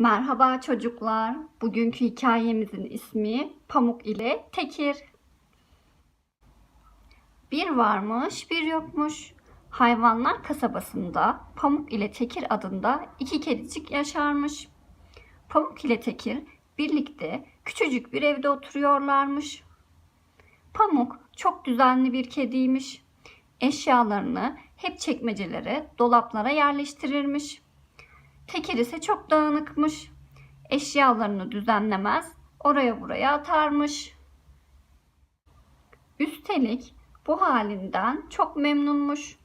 Merhaba çocuklar. Bugünkü hikayemizin ismi Pamuk ile Tekir. Bir varmış, bir yokmuş. Hayvanlar kasabasında Pamuk ile Tekir adında iki kedicik yaşarmış. Pamuk ile Tekir birlikte küçücük bir evde oturuyorlarmış. Pamuk çok düzenli bir kediymiş. Eşyalarını hep çekmecelere, dolaplara yerleştirirmiş. Tekir ise çok dağınıkmış. Eşyalarını düzenlemez, oraya buraya atarmış. Üstelik bu halinden çok memnunmuş.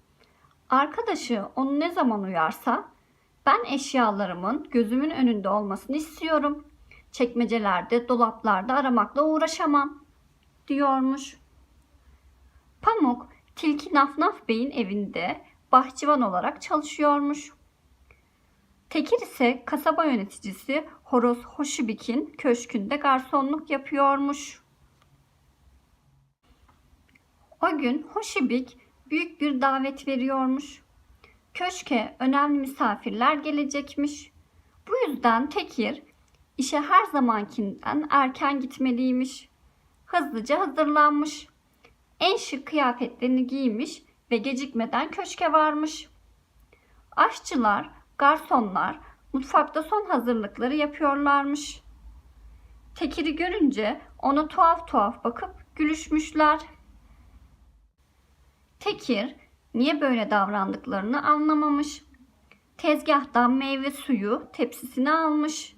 Arkadaşı onu ne zaman uyarsa ben eşyalarımın gözümün önünde olmasını istiyorum. Çekmecelerde, dolaplarda aramakla uğraşamam diyormuş. Pamuk Tilki Naf Naf Bey'in evinde bahçıvan olarak çalışıyormuş. Tekir ise kasaba yöneticisi Horoz Hoşibik'in köşkünde garsonluk yapıyormuş. O gün Hoşibik büyük bir davet veriyormuş. Köşke önemli misafirler gelecekmiş. Bu yüzden Tekir işe her zamankinden erken gitmeliymiş. Hızlıca hazırlanmış. En şık kıyafetlerini giymiş ve gecikmeden köşke varmış. Aşçılar Garsonlar mutfakta son hazırlıkları yapıyorlarmış. Tekir'i görünce ona tuhaf tuhaf bakıp gülüşmüşler. Tekir niye böyle davrandıklarını anlamamış. Tezgahtan meyve suyu tepsisini almış.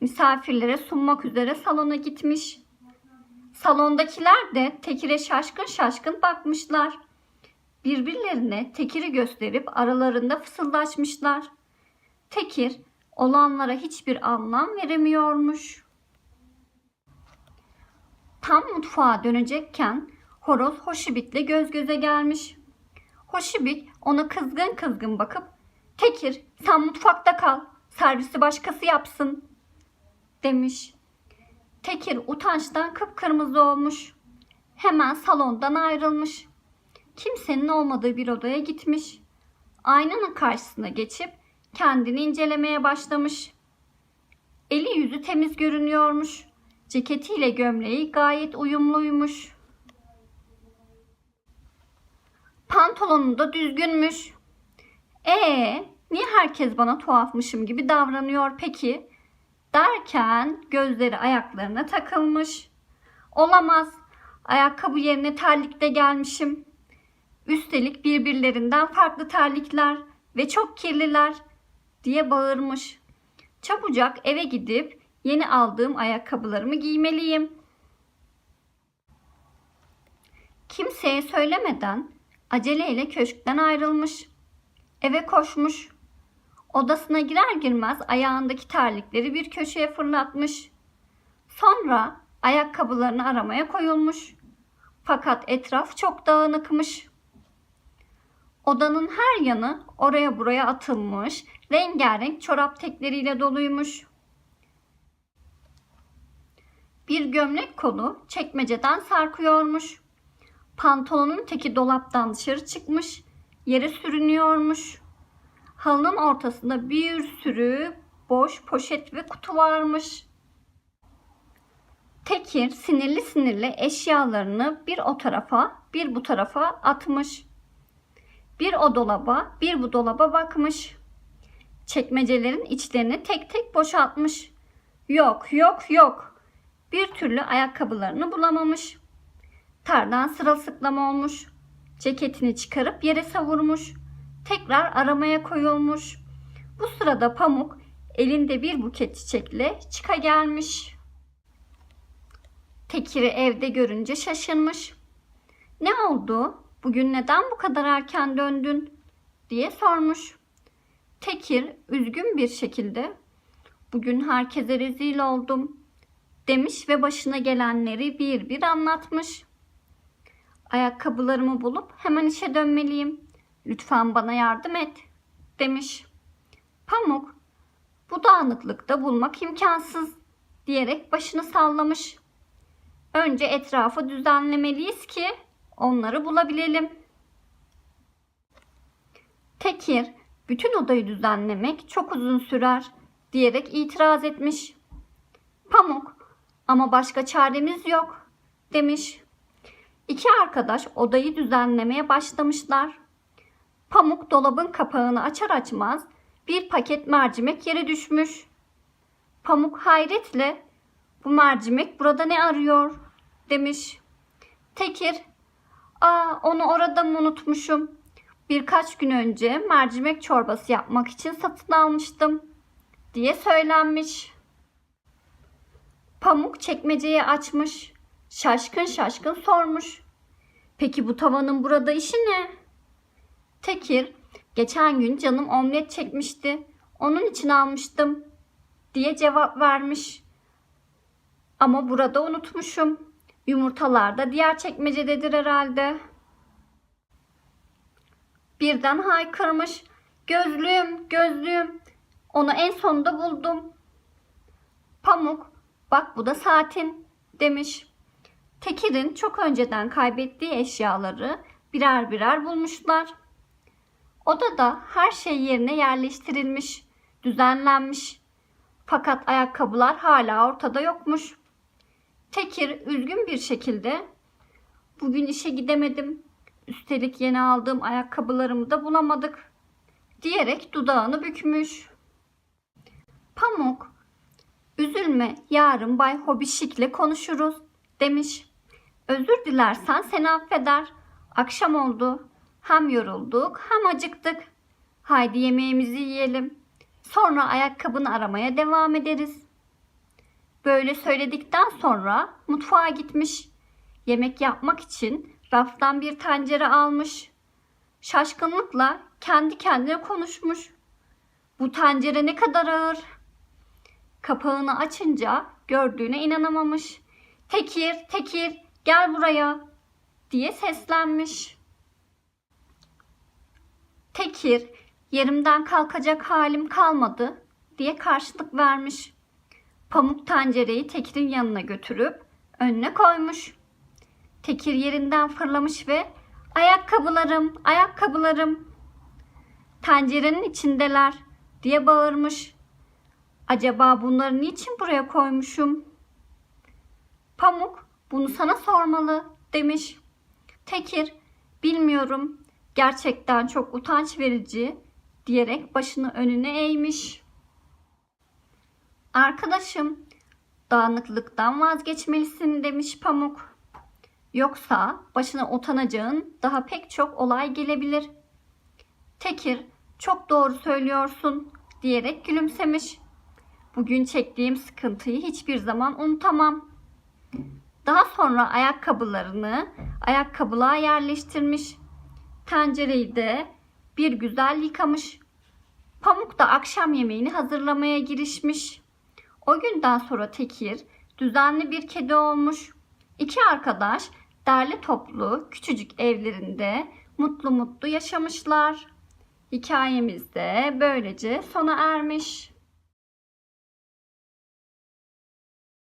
Misafirlere sunmak üzere salona gitmiş. Salondakiler de Tekir'e şaşkın şaşkın bakmışlar. Birbirlerine Tekir'i gösterip aralarında fısıldaşmışlar. Tekir olanlara hiçbir anlam veremiyormuş. Tam mutfağa dönecekken horoz Hoşibit'le göz göze gelmiş. Hoşibit ona kızgın kızgın bakıp Tekir sen mutfakta kal servisi başkası yapsın demiş. Tekir utançtan kıpkırmızı olmuş. Hemen salondan ayrılmış. Kimsenin olmadığı bir odaya gitmiş. Aynanın karşısına geçip kendini incelemeye başlamış. Eli yüzü temiz görünüyormuş. Ceketiyle gömleği gayet uyumluymuş. Pantolonu da düzgünmüş. Ee, niye herkes bana tuhafmışım gibi davranıyor peki? Derken gözleri ayaklarına takılmış. Olamaz. Ayakkabı yerine terlikte gelmişim. Üstelik birbirlerinden farklı terlikler ve çok kirliler diye bağırmış. Çabucak eve gidip yeni aldığım ayakkabılarımı giymeliyim. Kimseye söylemeden aceleyle köşkten ayrılmış. Eve koşmuş. Odasına girer girmez ayağındaki terlikleri bir köşeye fırlatmış. Sonra ayakkabılarını aramaya koyulmuş. Fakat etraf çok dağınıkmış. Odanın her yanı oraya buraya atılmış, rengarenk çorap tekleriyle doluymuş. Bir gömlek kolu çekmeceden sarkıyormuş. Pantolonun teki dolaptan dışarı çıkmış, yere sürünüyormuş. Halının ortasında bir sürü boş poşet ve kutu varmış. Tekir sinirli sinirli eşyalarını bir o tarafa bir bu tarafa atmış. Bir o dolaba bir bu dolaba bakmış. Çekmecelerin içlerini tek tek boşaltmış. Yok yok yok. Bir türlü ayakkabılarını bulamamış. Tardan sırılsıklam olmuş. Ceketini çıkarıp yere savurmuş. Tekrar aramaya koyulmuş. Bu sırada Pamuk elinde bir buket çiçekle çıka gelmiş. Tekir'i evde görünce şaşırmış. Ne oldu? Bugün neden bu kadar erken döndün? diye sormuş. Tekir üzgün bir şekilde bugün herkese rezil oldum demiş ve başına gelenleri bir bir anlatmış. Ayakkabılarımı bulup hemen işe dönmeliyim. Lütfen bana yardım et demiş. Pamuk bu dağınıklıkta bulmak imkansız diyerek başını sallamış. Önce etrafı düzenlemeliyiz ki onları bulabilelim. Tekir, bütün odayı düzenlemek çok uzun sürer. diyerek itiraz etmiş. Pamuk ama başka çaremiz yok demiş. İki arkadaş odayı düzenlemeye başlamışlar. Pamuk dolabın kapağını açar açmaz bir paket mercimek yere düşmüş. Pamuk hayretle bu mercimek burada ne arıyor demiş. Tekir aa onu orada mı unutmuşum. Birkaç gün önce mercimek çorbası yapmak için satın almıştım diye söylenmiş. Pamuk çekmeceyi açmış. Şaşkın şaşkın sormuş. Peki bu tavanın burada işi ne? Tekir, geçen gün canım omlet çekmişti. Onun için almıştım diye cevap vermiş. Ama burada unutmuşum. Yumurtalar da diğer çekmecededir herhalde. Birden haykırmış. Gözlüğüm, gözlüğüm. Onu en sonunda buldum. Pamuk, bak bu da saatin demiş. Tekir'in çok önceden kaybettiği eşyaları birer birer bulmuşlar. Odada her şey yerine yerleştirilmiş, düzenlenmiş. Fakat ayakkabılar hala ortada yokmuş. Tekir üzgün bir şekilde bugün işe gidemedim. Üstelik yeni aldığım ayakkabılarımı da bulamadık diyerek dudağını bükmüş. Pamuk, üzülme yarın Bay Hobişik'le konuşuruz demiş. Özür dilersen seni affeder. Akşam oldu. Hem yorulduk hem acıktık. Haydi yemeğimizi yiyelim. Sonra ayakkabını aramaya devam ederiz. Böyle söyledikten sonra mutfağa gitmiş. Yemek yapmak için raftan bir tencere almış. Şaşkınlıkla kendi kendine konuşmuş. Bu tencere ne kadar ağır. Kapağını açınca gördüğüne inanamamış. Tekir, Tekir gel buraya diye seslenmiş. Tekir yerimden kalkacak halim kalmadı diye karşılık vermiş. Pamuk tencereyi Tekir'in yanına götürüp önüne koymuş. Tekir yerinden fırlamış ve ayakkabılarım, ayakkabılarım tencerenin içindeler diye bağırmış. Acaba bunları niçin buraya koymuşum? Pamuk bunu sana sormalı demiş. Tekir bilmiyorum gerçekten çok utanç verici diyerek başını önüne eğmiş. Arkadaşım dağınıklıktan vazgeçmelisin demiş Pamuk. Yoksa başına utanacağın daha pek çok olay gelebilir. Tekir çok doğru söylüyorsun diyerek gülümsemiş. Bugün çektiğim sıkıntıyı hiçbir zaman unutamam. Daha sonra ayakkabılarını ayakkabılığa yerleştirmiş. Tencereyi de bir güzel yıkamış. Pamuk da akşam yemeğini hazırlamaya girişmiş. O günden sonra Tekir düzenli bir kedi olmuş. İki arkadaş derli toplu küçücük evlerinde mutlu mutlu yaşamışlar. Hikayemiz de böylece sona ermiş.